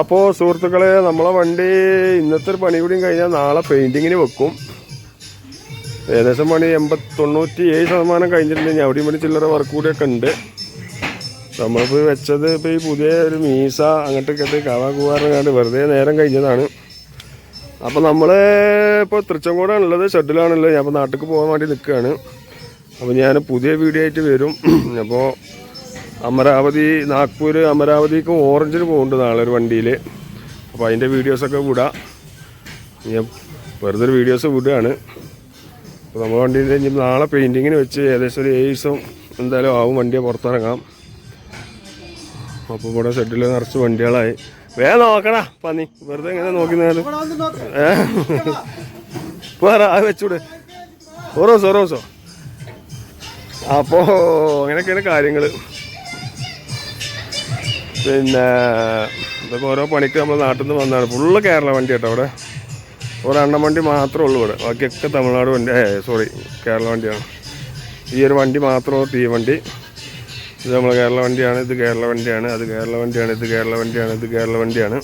അപ്പോൾ സുഹൃത്തുക്കളെ നമ്മളെ വണ്ടി ഇന്നത്തെ ഒരു പണി കൂടിയും കഴിഞ്ഞാൽ നാളെ പെയിന്റിങ്ങിന് വെക്കും. ഏകദേശം പണി എൺപത്തി തൊണ്ണൂറ്റി ഏഴ് ശതമാനം കഴിഞ്ഞിട്ടുണ്ട്. അവിടെയും ഇവിടെ ചില്ലറ വർക്ക് കൂടിയൊക്കെ ഉണ്ട്. നമ്മളിപ്പോൾ വെച്ചത് ഇപ്പോൾ ഈ പുതിയ ഒരു മീസ അങ്ങോട്ടൊക്കെ ഇട്ട് കാവാ കൂവാറങ്ങാണ്ട് വെറുതെ നേരം കഴിഞ്ഞതാണ്. അപ്പോൾ നമ്മൾ ഇപ്പോൾ തൃച്ചങ്കോടാണുള്ളത് ഷെഡിലാണുള്ളത്. ഞാൻ അപ്പോൾ നാട്ടിൽ പോകാൻ വേണ്ടി നിൽക്കുകയാണ്. അപ്പോൾ ഞാൻ പുതിയ വീഡിയോ ആയിട്ട് വരും. അപ്പോൾ അമരാവതി നാഗ്പൂർ അമരാവതിക്ക് ഓറഞ്ചിന് പോകുന്നുണ്ട് നാളെ ഒരു വണ്ടിയിൽ അപ്പോൾ അതിന്റെ വീഡിയോസൊക്കെ വിടാം. ഞാൻ വെറുതെ ഒരു വീഡിയോസ് വിടുകയാണ്. അപ്പോൾ നമ്മുടെ വണ്ടിയിൽ ഇനി നാളെ പെയിന്റിങ്ങിന് വെച്ച് ഏകദേശം ഒരു ഏഴ് ദിവസം എന്തായാലും ആവും വണ്ടിയെ പുറത്തിറങ്ങാം. അപ്പോൾ ഇവിടെ ഷെഡിൽ നിറച്ച് വണ്ടികളായി. വേഗം നോക്കടാ പന്നി. വെറുതെ എങ്ങനെ നോക്കി. നേരം വേറെ ആ വെച്ചൂടെ. ഓരോസോ ഓരോസോ അപ്പോൾ അങ്ങനെയൊക്കെയാണ് കാര്യങ്ങൾ പിന്നെ ഇതൊക്കെ ഓരോ പണിക്ക് നമ്മൾ നാട്ടിൽ നിന്ന് വന്നതാണ് ഫുള്ള് കേരള വണ്ടി കേട്ടോ അവിടെ. ഒരെണ്ണം വണ്ടി മാത്രമേ ഉള്ളൂ ഇവിടെ. ബാക്കിയൊക്കെ തമിഴ്നാട് വണ്ടി സോറി കേരള വണ്ടിയാണ്. ഈ ഒരു വണ്ടി മാത്രമേ തീ വണ്ടി. ഇത് നമ്മൾ കേരള വണ്ടിയാണ് ഇത് കേരള വണ്ടിയാണ് അത് കേരള വണ്ടിയാണ് ഇത് കേരള വണ്ടിയാണ് ഇത് കേരള വണ്ടിയാണ്.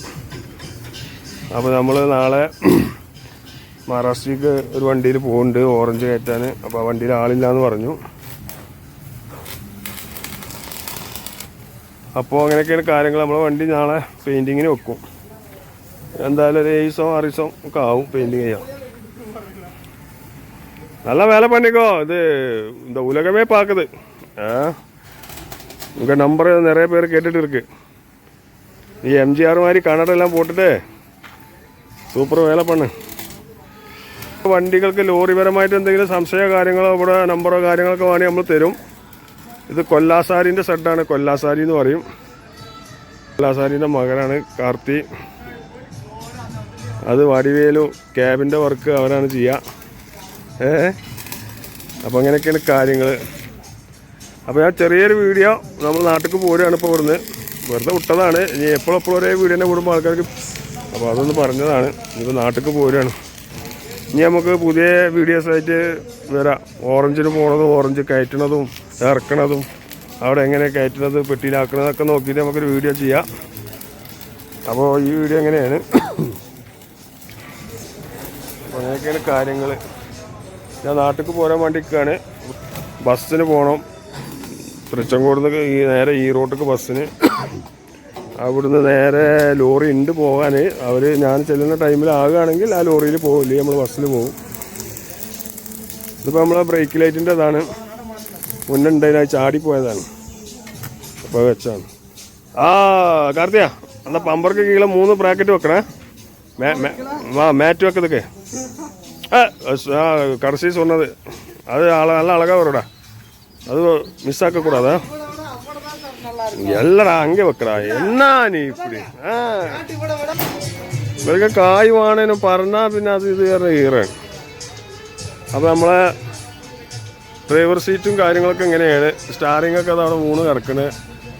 അപ്പോൾ നമ്മൾ നാളെ മഹാരാഷ്ട്രയ്ക്ക് ഒരു വണ്ടിയിൽ പോകുന്നുണ്ട് ഓറഞ്ച് കയറ്റാൻ. അപ്പോൾ ആ വണ്ടിയിൽ ആളില്ല എന്ന് പറഞ്ഞു. അപ്പോൾ അങ്ങനെയൊക്കെയാണ് കാര്യങ്ങൾ നമ്മളെ വണ്ടി നാളെ പെയിൻറ്റിങ്ങിന് വെക്കും എന്തായാലും ഒരു ഏഴ് ദിവസം ആറ് ദിവസം ഒക്കെ ആവും പെയിൻറ്റിങ് ചെയ്യാൻ നല്ല വേല പണിക്കോ ഇത് இந்த உலகமே பார்க்குது ஆ உங்கள் நம்பர் நிறைய பேர் கேட்டுட்டு இருக்கு நீ எம்ஜிஆர் மாதிரி கன்னடெல்லாம் போட்டுட்டு സൂപ്പർ വേല പണ് വണ്ടികൾക്ക് ലോറിപരമായിട്ട് എന്തെങ്കിലും സംശയമോ കാര്യങ്ങളോ ഇവിടെ നമ്പറോ കാര്യങ്ങളൊക്കെ വേണമെങ്കിൽ നമ്മൾ തരും ഇത് കൊല്ലാസാരിന്റെ ഷെഡാണ്. കൊല്ലാസാരി എന്ന് പറയും. കൊല്ലാസാരിന്റെ മകനാണ് കാർത്തി. അത് വടിവേലു ക്യാബിന്റെ വർക്ക് അവരാണ് ചെയ്യുക ഏ? അപ്പോൾ അങ്ങനെയൊക്കെയാണ് കാര്യങ്ങൾ അപ്പോൾ ഞാൻ ചെറിയൊരു വീഡിയോ നമ്മൾ നാട്ടിലേക്ക് പോരുകയാണ് ഇപ്പോൾ ഇവിടുന്ന്. വെറുതെ വിട്ടതാണ്. ഇനി എപ്പോഴെപ്പോഴും ഒരേ വീഡിയോനെ കൂടുമ്പോൾ ആൾക്കാർക്ക് അപ്പോൾ അതൊന്ന് പറഞ്ഞതാണ്. ഇനിയിപ്പോൾ നാട്ടിലേക്ക് പോരുകയാണ്. ഇനി നമുക്ക് പുതിയ വീഡിയോസായിട്ട് വരാം. ഓറഞ്ചിന് പോണതും ഓറഞ്ച് കയറ്റണതും ഇറക്കണതും അവിടെ എങ്ങനെ കയറ്റുന്നത് പെട്ടിയിലാക്കണതൊക്കെ നോക്കിയിട്ട് നമുക്കൊരു വീഡിയോ ചെയ്യാം. അപ്പോൾ ഈ വീഡിയോ എങ്ങനെയാണ്? അങ്ങനെയൊക്കെയാണ് കാര്യങ്ങൾ ഞാൻ നാട്ടിൽ പോരാൻ വേണ്ടിക്കാണ്. ബസ്സിന് പോകണം തൃച്ചങ്കോട് ഈ നേരെ ഈ റോട്ടിക്ക് ബസ്സിന്. അവിടുന്ന് നേരെ ലോറി ഉണ്ട് പോകാൻ അവർ ഞാൻ ചെല്ലുന്ന ടൈമിൽ ആകുകയാണെങ്കിൽ ആ ലോറിയിൽ പോകില്ലേ നമ്മൾ ബസ്സിൽ പോകും ഇതിപ്പോൾ നമ്മളെ ബ്രേക്ക് ലൈറ്റിന്റെ ഇതാണ്. മുന്നുണ്ടായി അത് ചാടിപ്പോയതാണ് അപ്പോൾ വെച്ചാണ് ആ കാർത്തിയ എന്നാൽ പമ്പർക്ക് കീഴിൽ മൂന്ന് ബ്രാക്കറ്റ് വെക്കണേ മേ മേ- ആ മാറ്റ് വെക്കതൊക്കെ ஆ ஆ, கடைசி சொன்னது அது அழ நல்லா அழகாக வரும்டா அது மிஸ் ஆக்கக்கூடாதா எல்லடா அங்கே வைக்கிறா என்ன நீ இப்படி ആ ഇവരൊക്കെ കായ് വേണേനും പറഞ്ഞാൽ പിന്നെ അത് ഇത് വേറെ ഈറാണ് അപ്പോൾ നമ്മളെ ഡ്രൈവർ സീറ്റും കാര്യങ്ങളൊക്കെ എങ്ങനെയാണ്? സ്റ്റാറിംഗ് ഒക്കെ അതവിടെ മൂന്ന് കിടക്കണേ.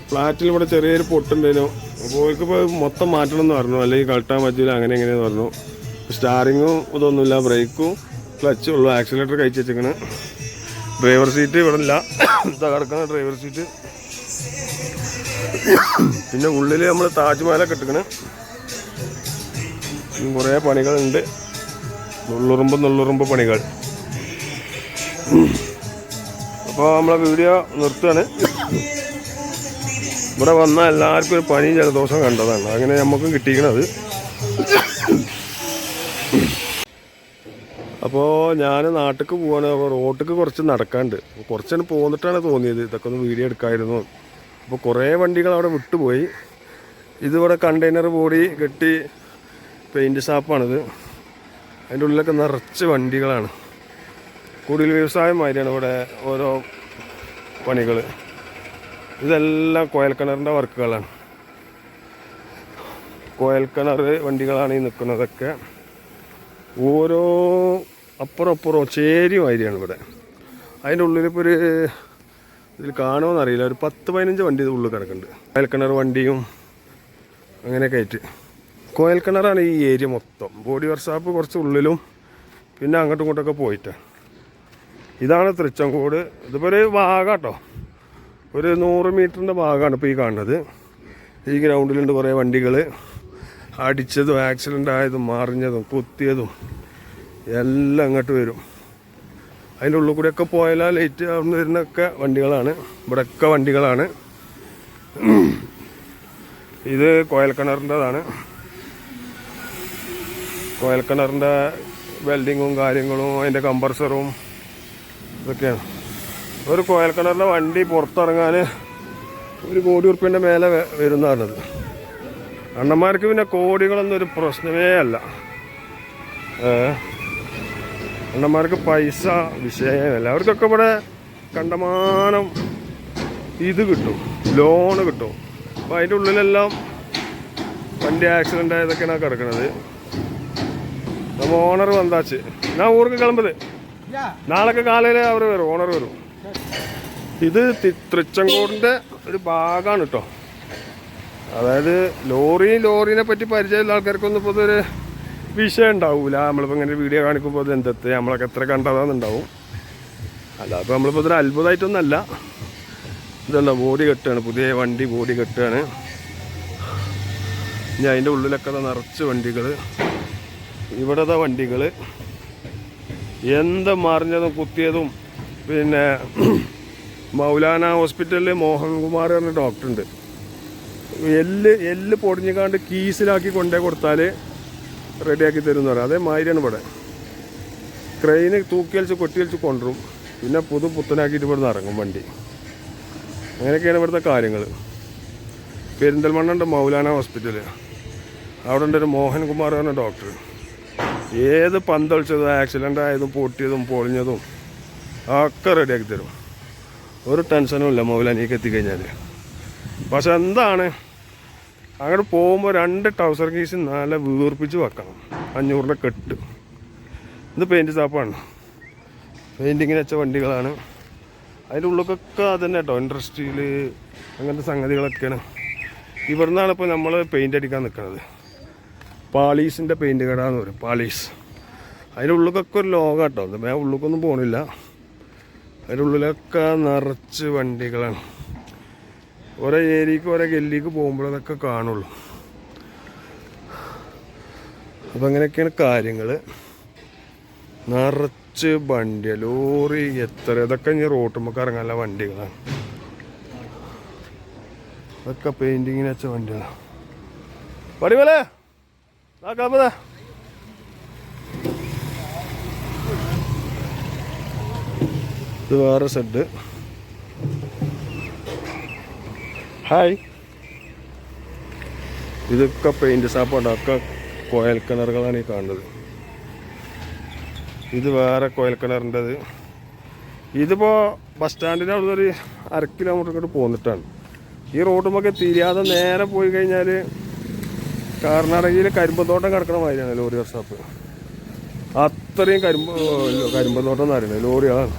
ഫ്ലാറ്റിൽ ഇവിടെ ചെറിയൊരു പൊട്ടുണ്ടായിരുന്നു അപ്പോൾ ഇപ്പോൾ മൊത്തം മാറ്റണം എന്ന് പറഞ്ഞു. അല്ലെങ്കിൽ കളട്ടാൻ പറ്റില്ല അങ്ങനെ എങ്ങനെയെന്ന് പറഞ്ഞു. സ്റ്റാറിങ്ങും ഇതൊന്നുമില്ല ബ്രേക്കും ക്ലച്ചും ഉള്ളു. ആക്സിലേറ്റർ കഴിച്ച് വെച്ചേക്കണ്. ഡ്രൈവർ സീറ്റ് ഇവിടെ ഇല്ല. ഇതാ കിടക്കുന്ന ഡ്രൈവർ സീറ്റ്. പിന്നെ ഉള്ളിൽ നമ്മൾ താജ്മഹലൊക്കെ ഇട്ടിക്കണ്. കുറേ പണികളുണ്ട്. നുള്ളുറുമ്പ് നുള്ളുറുമ്പ് പണികൾ. അപ്പോൾ നമ്മളെ വീഡിയോ നിർത്തുകയാണ്. ഇവിടെ വന്നാൽ എല്ലാവർക്കും ഒരു പനി ജലദോഷം കണ്ടതാണ്. അങ്ങനെ നമുക്കും കിട്ടിയിരിക്കണത്. അപ്പോൾ ഞാൻ നാട്ടിലേക്ക് പോവാണ്. അപ്പോൾ റോട്ടിക്ക് കുറച്ച് നടക്കാണ്ട് അപ്പോൾ കുറച്ചു പോന്നിട്ടാണ് തോന്നിയത്. ഇതൊക്കെ ഒന്ന് വീഡിയോ എടുക്കായിരുന്നു. അപ്പോൾ കുറേ വണ്ടികൾ അവിടെ വിട്ടുപോയി. ഇതിവിടെ കണ്ടെയ്നർ ബോഡി കെട്ടി പെയിന്റ് ഷാപ്പാണിത്. അതിന്റെ ഉള്ളിലൊക്കെ നിറച്ച് വണ്ടികളാണ്. കുടിൽ വ്യവസായം മാതിരിയാണ് ഇവിടെ ഓരോ പണികൾ ഇതെല്ലാം കോയൽക്കിണറിന്റെ വർക്കുകളാണ്. കോയൽക്കിണർ വണ്ടികളാണ് ഈ നിൽക്കുന്നതൊക്കെ ഓരോ അപ്പുറം അപ്പുറം ചേരി മാതിരിയാണ് ഇവിടെ. അതിന്റെ ഉള്ളിലിപ്പോൾ ഒരു ഇതിൽ കാണുമെന്നറിയില്ല ഒരു പത്ത് പതിനഞ്ച് വണ്ടി ഉള്ളിൽ കിടക്കുന്നുണ്ട്. കോയൽക്കിണർ വണ്ടിയും അങ്ങനെയൊക്കെ ആയിട്ട്. കോയൽക്കിണറാണ് ഈ ഏരിയ മൊത്തം. ബോഡി വർഷാപ്പ് കുറച്ച് ഉള്ളിലും പിന്നെ അങ്ങോട്ടും ഇങ്ങോട്ടൊക്കെ പോയിട്ടാണ് ഇതാണ് തൃച്ചങ്കോട്. ഇതിപ്പോൾ ഒരു ഭാഗം കേട്ടോ ഒരു നൂറ് മീറ്ററിന്റെ ഭാഗമാണ് ഇപ്പോൾ ഈ കാണുന്നത്. ഈ ഗ്രൗണ്ടിലുണ്ട് കുറേ വണ്ടികൾ അടിച്ചതും ആക്സിഡന്റ് ആയതും മറിഞ്ഞതും കുത്തിയതും എല്ലാം അങ്ങോട്ട് വരും. അതിന്റെ ഉള്ളിൽ കൂടെയൊക്കെ പോയാലാ ലേറ്റ് ആവുന്ന വരുന്നൊക്കെ വണ്ടികളാണ്. ഇവിടെയൊക്കെ വണ്ടികളാണ്. ഇത് കോയൽക്കിണറിന്റെതാണ്. കോയൽക്കിണറിന്റെ വെൽഡിങ്ങും കാര്യങ്ങളും അതിന്റെ കമ്പ്രസറും ഇതൊക്കെയാണ്. ഒരു കോയൽ കോയൽക്കിണറിന്റെ വണ്ടി പുറത്തിറങ്ങാൻ ഒരു കോടി ഉറുപ്പ്യന്റെ മേലെ വരുന്നതാണത്. അണ്ണന്മാർക്ക് പിന്നെ കോടികളൊന്നും ഒരു പ്രശ്നമേ അല്ല. അണ്ണന്മാർക്ക് പൈസ വിഷയമല്ല അവർക്കൊക്കെ ഇവിടെ കണ്ടമാനം ഇത് കിട്ടും. ലോണ് കിട്ടും. അപ്പോൾ അതിന്റെ ഉള്ളിലെല്ലാം വണ്ടി ആക്സിഡന്റ് ആയതൊക്കെയാണ് കിടക്കുന്നത് നമ്മ ഓണർ വന്നാച്ച് ഞാൻ ഊർക്ക് കിളമ്പത് നാളൊക്കെ കാലയിൽ അവർ വരും ഓണർ വരും. ഇത് തൃച്ചങ്കോടിന്റെ ഒരു ഭാഗമാണ് കേട്ടോ അതായത് ലോറി ലോറിനെ പറ്റി പരിചയമുള്ള ആൾക്കാർക്കൊന്നും ഇപ്പോൾ ഇതൊരു വിഷയം ഉണ്ടാവൂല. നമ്മളിപ്പോൾ ഇങ്ങനെ വീഡിയോ കാണിക്കുമ്പോൾ അത് എന്തെത്ത് നമ്മളൊക്കെ എത്ര കണ്ടതാണെന്നുണ്ടാവും അല്ല അപ്പോൾ നമ്മളിപ്പോൾ ഇതൊരു അത്ഭുതമായിട്ടൊന്നല്ല ഇതല്ല ബോഡി കെട്ടാണ് പുതിയ വണ്ടി ബോഡി കെട്ടാണ്. ഇനി അതിന്റെ ഉള്ളിലൊക്കെ നിറച്ച് വണ്ടികൾ ഇവിടത്തെ വണ്ടികൾ എന്ത് മറിഞ്ഞതും കുത്തിയതും പിന്നെ മൗലാന ഹോസ്പിറ്റലിൽ മോഹൻകുമാർ പറഞ്ഞ ഡോക്ടറുണ്ട്. എല്ല് എല്ല് പൊടിഞ്ഞുകാണ്ട് കീസിലാക്കി കൊണ്ടേ കൊടുത്താൽ റെഡിയാക്കി തരും എന്ന് പറയാം. അതേമാതിരിയാണ് ഇവിടെ. ക്രെയിന് തൂക്കി കൊട്ടിയലിച്ച് കൊണ്ടുവരും. പിന്നെ പുതു പുത്തനാക്കിയിട്ട് ഇവിടുന്ന് ഇറങ്ങും വണ്ടി. അങ്ങനെയൊക്കെയാണ് ഇവിടുത്തെ കാര്യങ്ങൾ പെരിന്തൽമണ്ണ ഉണ്ട് മൗലാന ഹോസ്പിറ്റൽ അവിടെ ഉണ്ട് ഒരു മോഹൻകുമാർ എന്ന ഡോക്ടർ. ഏത് പന്തളിച്ചതും ആക്സിഡന്റ് ആയതും പൊട്ടിയതും പൊളിഞ്ഞതും ഒക്കെ റെഡിയാക്കി തരും. ഒരു ടെൻഷനും ഇല്ല മൗലാനിക്ക് എത്തിക്കഴിഞ്ഞാൽ പക്ഷെ എന്താണ്? അങ്ങോട്ട് പോകുമ്പോൾ രണ്ട് ടൗസർ കീസ് നല്ല വീർപ്പിച്ച് വെക്കണം. അഞ്ഞൂറിന്റെ കെട്ട്. ഇത് പെയിന്റ് ഷാപ്പാണ് പെയിന്റിങ്ങിന് വെച്ച വണ്ടികളാണ്. അതിന്റെ ഉള്ളിലൊക്കെ അതന്നെ കേട്ടോ ഇൻഡസ്ട്രിയിൽ അങ്ങനത്തെ സംഗതികളൊക്കെയാണ്. ഇവിടുന്നാണ് ഇപ്പോൾ നമ്മൾ പെയിന്റ് അടിക്കാൻ നിൽക്കുന്നത് പാളീസിന്റെ പെയിന്റ് കട പറയും പാളീസ്. അതിന്റെ ഉള്ളിലൊക്കെ ഒരു ലോകം കേട്ടോ അത് ഞാൻ ഉള്ളിലേക്കൊന്നും പോകണില്ല അതിന്റെ ഉള്ളിലൊക്കെ നിറച്ച് വണ്ടികളാണ്. ഓരോ ഏരിയക്ക് ഓരോ ഗല്ലിക്ക് പോകുമ്പോൾ അതൊക്കെ കാണുള്ളൂ. അപ്പം അങ്ങനെയൊക്കെയാണ് കാര്യങ്ങൾ നിറച്ച് വണ്ടി ലോറി എത്ര ഇതൊക്കെ ഇനി റോട്ടുമ്പോൾ ഇറങ്ങാനുള്ള വണ്ടികളാണ് അതൊക്കെ പെയിന്റിങ്ങിന് വെച്ച വണ്ടികളാണ് പടിമലേ! കാപ്പതാ ഇത് വേറെ സെഡ് ഹായ് ഇതൊക്കെ പെയിന്റ് ഷാപ്പാണ് ഒക്കെ കോയൽ കിണറുകളാണ് ഈ കാണുന്നത്. ഇത് വേറെ കോയൽ കിണറിന്റെത്. ഇതിപ്പോൾ ബസ് സ്റ്റാൻഡിന്റെ അവിടെ ഒരു അര കിലോമീറ്റർ ഇങ്ങോട്ട് പോന്നിട്ടാണ്. ഈ റോഡുമൊക്കെ തിരിയാതെ നേരെ പോയി കഴിഞ്ഞാൽ കർണാടകയിൽ കരിമ്പത്തോട്ടം കിടക്കണ മാതിരിയാണ് ലോറി വർഷാപ്പ്. അത്രയും കരിമ്പ് കരിമ്പത്തോട്ടം എന്ന് പറയുന്നത് ലോറികളാണ്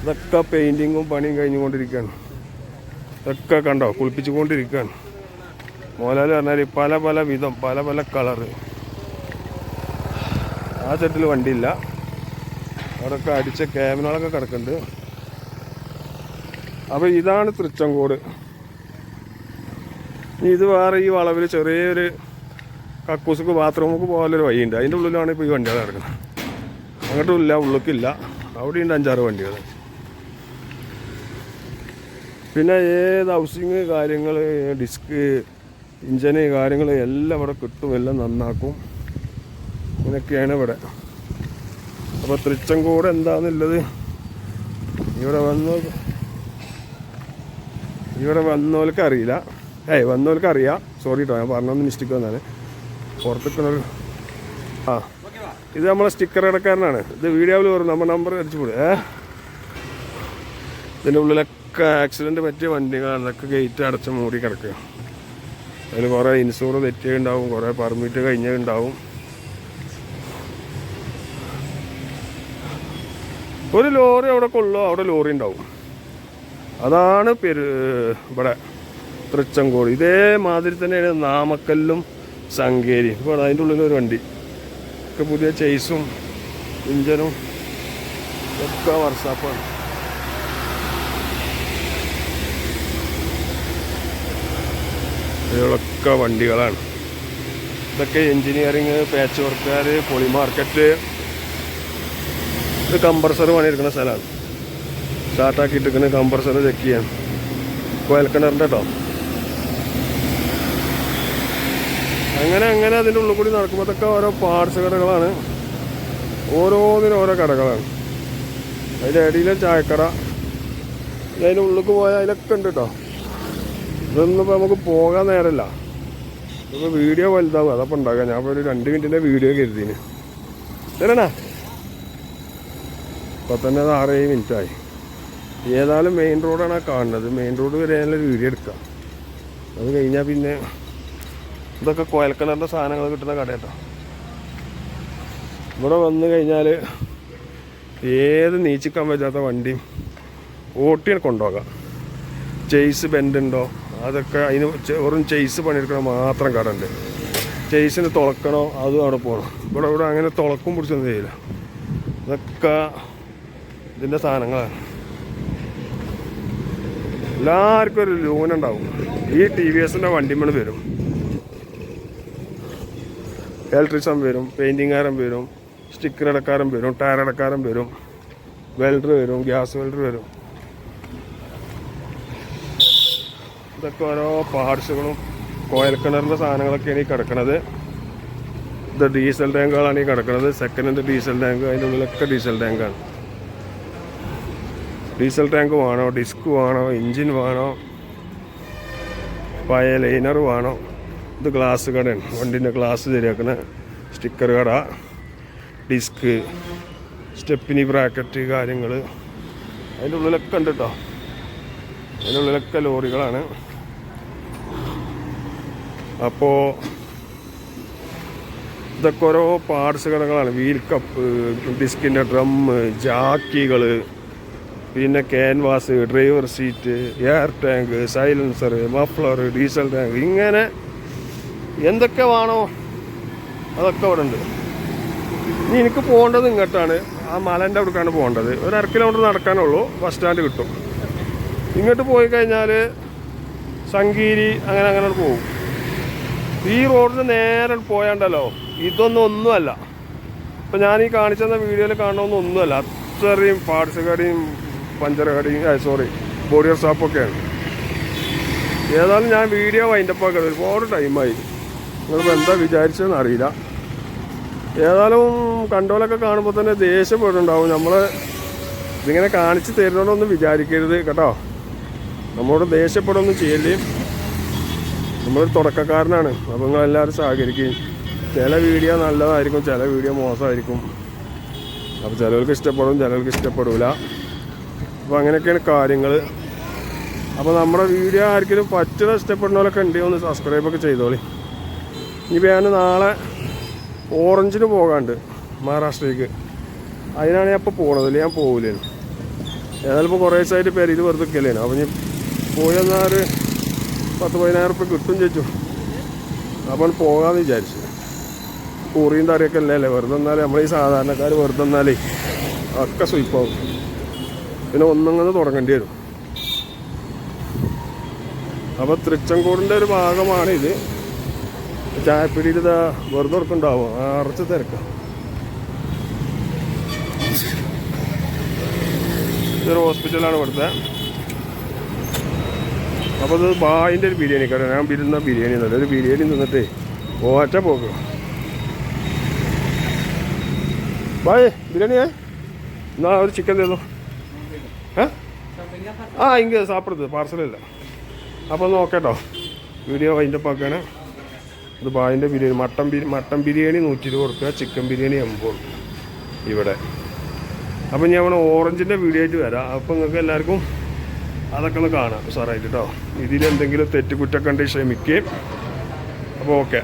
ഇതൊക്കെ പെയിന്റിങ്ങും പണിയും കഴിഞ്ഞുകൊണ്ടിരിക്കുകയാണ്. ഇതൊക്കെ കണ്ടോ? കുളിപ്പിച്ചുകൊണ്ടിരിക്കുകയാണ്. മോലാൽ പറഞ്ഞാൽ പല പല വിധം പല പല കളറ്. ആ സെറ്റിൽ വണ്ടിയില്ല. അവിടെയൊക്കെ അടിച്ച ക്യാബിനുകളൊക്കെ കിടക്കുന്നുണ്ട്. അപ്പോൾ ഇതാണ് തൃച്ചങ്കോട്. ഇത് വേറെ ഈ വളവിൽ ചെറിയൊരു കക്കൂസുക്ക് ബാത്റൂമൊക്കെ പോകാനൊരു വഴിയുണ്ട്. അതിന്റെ ഉള്ളിലാണ് ഇപ്പോൾ ഈ വണ്ടികൾ കിടക്കുന്നത് അങ്ങോട്ടും ഇല്ല ഉള്ളിക്കില്ല. അവിടെയുണ്ട് അഞ്ചാറ് വണ്ടികൾ. പിന്നെ ഏത് ഹൗസിങ് കാര്യങ്ങൾ ഡിസ്ക് ഇഞ്ചന് കാര്യങ്ങൾ എല്ലാം ഇവിടെ കിട്ടും എല്ലാം നന്നാക്കും. ഇങ്ങനെയൊക്കെയാണ് ഇവിടെ. അപ്പോൾ തൃച്ചങ്കോട് എന്താണെന്നുള്ളത് ഇവിടെ വന്ന ഇവിടെ വന്നവർക്ക് അറിയില്ല. ഏയ് വന്നവർക്ക് അറിയാം. സോറി കേട്ടോ ഞാൻ പറഞ്ഞൊന്ന് മിസ്റ്റേക്ക് വന്നാണ് പുറത്തേക്കൊരു ആ. ഇത് നമ്മളെ സ്റ്റിക്കർ ഇടക്കാരനാണ് ഇത് വീഡിയോയിൽ വരും. നമ്മുടെ നമ്പർ അടിച്ചു പോയി ഏ? ഇതിന്റെ ഉള്ളിലൊക്കെ ആക്സിഡന്റ് പറ്റിയ വണ്ടികളാണ്. ഇതൊക്കെ ഗേറ്റ് അടച്ച് മൂടി കിടക്കുക. അതിന് കുറേ ഇൻഷൂർ തെറ്റിയുണ്ടാവും കുറേ പെർമിറ്റ് കഴിഞ്ഞുണ്ടാവും ഒരു ലോറി അവിടെ കൊള്ളോ. അവിടെ ലോറി ഉണ്ടാവും. അതാണ് പെരു ഇവിടെ തൃച്ചങ്കോട്. ഇതേമാതിരി തന്നെയാണ് നാമക്കല്ലും ശങ്കേരി ഇപ്പോൾ അതിന്റെ ഉള്ളിലൊരു വണ്ടി. ഒക്കെ പുതിയ ചേസും ഇഞ്ചനും ഒക്കെ വർഷാപ്പാണ് ഇതിലൊക്കെ വണ്ടികളാണ്. ഇതൊക്കെ എൻജിനീയറിങ് പാച്ച് വർക്കുകാർ പൊളി മാർക്കറ്റ് ഇത് കംപ്രസർ പണിയെടുക്കുന്ന സ്ഥലമാണ്. സ്റ്റാർട്ടാക്കിയിട്ടിരിക്കുന്ന കംപ്രസർ ചെക്ക് ചെയ്യാൻ. കോയൽക്കിണറിന്റെ കേട്ടോ അങ്ങനെ അങ്ങനെ അതിന്റെ ഉള്ളിൽ കൂടി നടക്കുമ്പോൾ അതൊക്കെ ഓരോ പാർട്സ് കടകളാണ്. ഓരോന്നിനും ഓരോ കടകളാണ്. അതിന്റെ ഇടയിലെ ചായക്കട. അതിന്റെ ഉള്ളിൽ പോയാൽ അതിലൊക്കെ ഉണ്ട് കേട്ടോ ഇതൊന്നും ഇപ്പോൾ നമുക്ക് പോകാൻ നേരമല്ല ഇപ്പോൾ വീഡിയോ വലുതാവും. അതപ്പോൾ ഉണ്ടാകാം ഞാൻ ഇപ്പോൾ ഒരു രണ്ട് മിനിറ്റിന്റെ വീഡിയോ കരുതിന്. തരണേ ഇപ്പം തന്നെ അത് ആറ് ഏഴ് മിനിറ്റായി. ഏതായാലും മെയിൻ റോഡാണ് കാണുന്നത്. മെയിൻ റോഡ് വരെ ഞാനൊരു വീഡിയോ എടുക്കാം. അത് കഴിഞ്ഞാൽ പിന്നെ ഇതൊക്കെ കോയൽക്കിണറിന്റെ സാധനങ്ങൾ കിട്ടുന്ന കടയാട്ടോ. ഇവിടെ വന്നു കഴിഞ്ഞാൽ ഏത് നീച്ചിക്കാൻ പറ്റാത്ത വണ്ടിയും ഓട്ടിയെ കൊണ്ടുപോകാം. ചെയ്സ് ബെൻഡുണ്ടോ അതൊക്കെ അതിന് വെറും ചെയ്സ് പണിയെടുക്കണ മാത്രം കട ഉണ്ട് ചെയ്സിന് തുളക്കണോ? അതും അവിടെ പോകണം ഇവിടെ ഇവിടെ അങ്ങനെ തുളക്കും പിടിച്ചൊന്നും ചെയ്യില്ല. ഇതൊക്കെ ഇതിന്റെ സാധനങ്ങളാണ്. എല്ലാവർക്കും ഒരു ലൂനുണ്ടാവും ഈ ടി വി എസിന്റെ വണ്ടിമണ് വരും. ഇലക്ട്രീഷ്യൻ വരും പെയിന്റിങ്ങുകാരൻ വരും സ്റ്റിക്കർ അടക്കാരൻ വരും ടയർ അടക്കാരൻ വരും വെൽഡർ വരും ഗ്യാസ് വെൽഡർ വരും. ഇതൊക്കെ ഓരോ പാർട്സുകളും കോയൽക്കിണറിന്റെ സാധനങ്ങളൊക്കെയാണ് ഈ കിടക്കുന്നത് ഇത് ഡീസൽ ടാങ്കുകളാണ് ഈ കിടക്കുന്നത് സെക്കൻഡ് ഡീസൽ ടാങ്ക് അതിന്റെ ഉള്ളിലൊക്കെ ഡീസൽ ടാങ്കാണ്. ഡീസൽ ടാങ്ക് വേണോ? ഡിസ്ക് വേണോ? എൻജിൻ വേണോ? പഴയ ലൈനർ വേണോ? ഇത് ഗ്ലാസ് കടയാണ്. വണ്ടിന്റെ ഗ്ലാസ് ശരിയാക്കുന്ന സ്റ്റിക്കർ കട ഡിസ്ക് സ്റ്റെപ്പിനി ബ്രാക്കറ്റ് കാര്യങ്ങൾ അതിന്റെ ഉള്ളിലൊക്കെ ഉണ്ട് കേട്ടോ അതിന്റെ ഉള്ളിലൊക്കെ ലോറികളാണ്. അപ്പോൾ ഇതൊക്കെ ഓരോ പാർട്സ് കടകളാണ്. വീൽ കപ്പ് ഡിസ്കിന്റെ ഡ്രം ജാക്കികൾ പിന്നെ canvas driver seat air tank silencer muffler diesel tank ഇങ്ങനെ എന്തൊക്കെ വേണോ അതൊക്കെ അവിടെ ഉണ്ട് ഇനി എനിക്ക് പോകേണ്ടത് ഇങ്ങോട്ടാണ്. ആ മലന്റെ അവിടേക്കാണ് പോകേണ്ടത്. ഒരു അര കിലോമീറ്റർ നടക്കാനുള്ളൂ. ബസ് സ്റ്റാൻഡ് കിട്ടും. ഇങ്ങോട്ട് പോയി കഴിഞ്ഞാൽ സംഗീരി അങ്ങനെ അങ്ങനെ പോകും. ഈ റോഡിന് നേരെ പോയാണ്ടല്ലോ ഇതൊന്നും ഒന്നുമല്ല ഇപ്പം ഞാൻ ഈ കാണിച്ചെന്ന വീഡിയോയിൽ കാണണമെന്ന് ഒന്നുമല്ല അത്രയും പാർട്സ് കടയും പഞ്ചർ കടയും സോറി ബോഡിയർ ഷോപ്പൊക്കെയാണ് ഏതായാലും ഞാൻ വീഡിയോ വൈൻഡപ്പ് ആക്കുന്നത് ഒരുപാട് ടൈമായി നിങ്ങളിപ്പോൾ എന്താ വിചാരിച്ചതെന്ന് അറിയില്ല. ഏതായാലും കണ്ടോലൊക്കെ കാണുമ്പോൾ തന്നെ ദേഷ്യപ്പെട്ടുണ്ടാവും നമ്മൾ ഇതിങ്ങനെ കാണിച്ച് തരുന്നോണ്ടൊന്നും വിചാരിക്കരുത് കേട്ടോ. നമ്മളോട് ദേഷ്യപ്പെടുകയൊന്നും ചെയ്യല്ലേ നമ്മളൊരു തുടക്കക്കാരനാണ്. അപ്പോൾ നിങ്ങളെല്ലാവരും സഹകരിക്കുകയും സഹകരിക്കും. ചില വീഡിയോ നല്ലതായിരിക്കും ചില വീഡിയോ മോശമായിരിക്കും. അപ്പോൾ ചിലവർക്ക് ഇഷ്ടപ്പെടും ചിലവർക്ക് ഇഷ്ടപ്പെടില്ല അപ്പോൾ അങ്ങനെയൊക്കെയാണ് കാര്യങ്ങൾ അപ്പോൾ നമ്മുടെ വീഡിയോ ആർക്കെങ്കിലും പറ്റുന്ന ഇഷ്ടപ്പെടുന്നവരൊക്കെ ഉണ്ടെങ്കിൽ ഒന്ന് സബ്സ്ക്രൈബൊക്കെ ചെയ്തോളി. ഇനിയിപ്പോൾ ഞാൻ നാളെ ഓറഞ്ചിന് പോകാണ്ട് മഹാരാഷ്ട്രയ്ക്ക് അതിനാണ് ഞാൻ ഇപ്പോൾ പോകണത് അല്ലെങ്കിൽ ഞാൻ പോകില്ലേനു ഏതായാലും ഇപ്പോൾ കുറേ ദിവസമായിട്ട് പെരയിൽ വെറുതെ നിൽക്കല്ലേനു അപ്പം ഞാൻ പോയി എന്നാൽ ഒരു പത്ത് പതിനായിരം ഉറുപ്പ്യ കിട്ടും ചേച്ചു. അപ്പം പോകാമെന്ന് വിചാരിച്ചു. കൂറിയും തറിയൊക്കെ അല്ലേ അല്ലേ വെറുതെ നമ്മൾ ഈ സാധാരണക്കാർ വെറുതെ എന്നാലേ ഒക്കെ സ്വീപ്പാവും. പിന്നെ ഒന്നങ്ങനെ തുടങ്ങേണ്ടി വരും. അപ്പോൾ തൃച്ചങ്കോടിന്റെ ഒരു ഭാഗമാണ് ഇത് ചായപ്പിടിയിൽ ഇതാ വെറുതെ ഉറക്കുണ്ടാവും അറച്ച് തിരക്കാം. ഇതൊരു ഹോസ്പിറ്റലാണ് ഇവിടുത്തെ. അപ്പോൾ ഇത് ബായിന്റെ ഒരു ബിരിയാണി കട ഞാൻ ബിരുന്ന ബിരിയാണി എന്നല്ല ഒരു ബിരിയാണി നിന്നിട്ടേ ഓറ്റ പോക്ക്. ബായ് ബിരിയാണിയേ? എന്നാ ഒരു ചിക്കൻ തരുന്നു? ആ ഇങ്ങനെ സാപ്പിടുത്ത് പാർസലില്ല. അപ്പോൾ നോക്കട്ടോ. വീഡിയോ അതിന്റെ പാക്കാണ് ഇത് ബിരിയാണി. മട്ടൻ ബിരി മട്ടൻ ബിരിയാണി നൂറ്റി ഇരുപത് റുപ്യ ചിക്കൻ ബിരിയാണി എൺപത് ഇവിടെ. അപ്പം ഞാൻ ഇവിടെ ഓറഞ്ചിന്റെ വീഡിയോ ആയിട്ട് വരാം. അപ്പം നിങ്ങൾക്ക് എല്ലാവർക്കും അതൊക്കെ ഒന്ന് കാണാം. സാറായിട്ട് കേട്ടോ ഇതിലെന്തെങ്കിലും തെറ്റുകുറ്റം കണ്ടീഷൻ ക്ഷമിക്കുകയും അപ്പോൾ ഓക്കെ.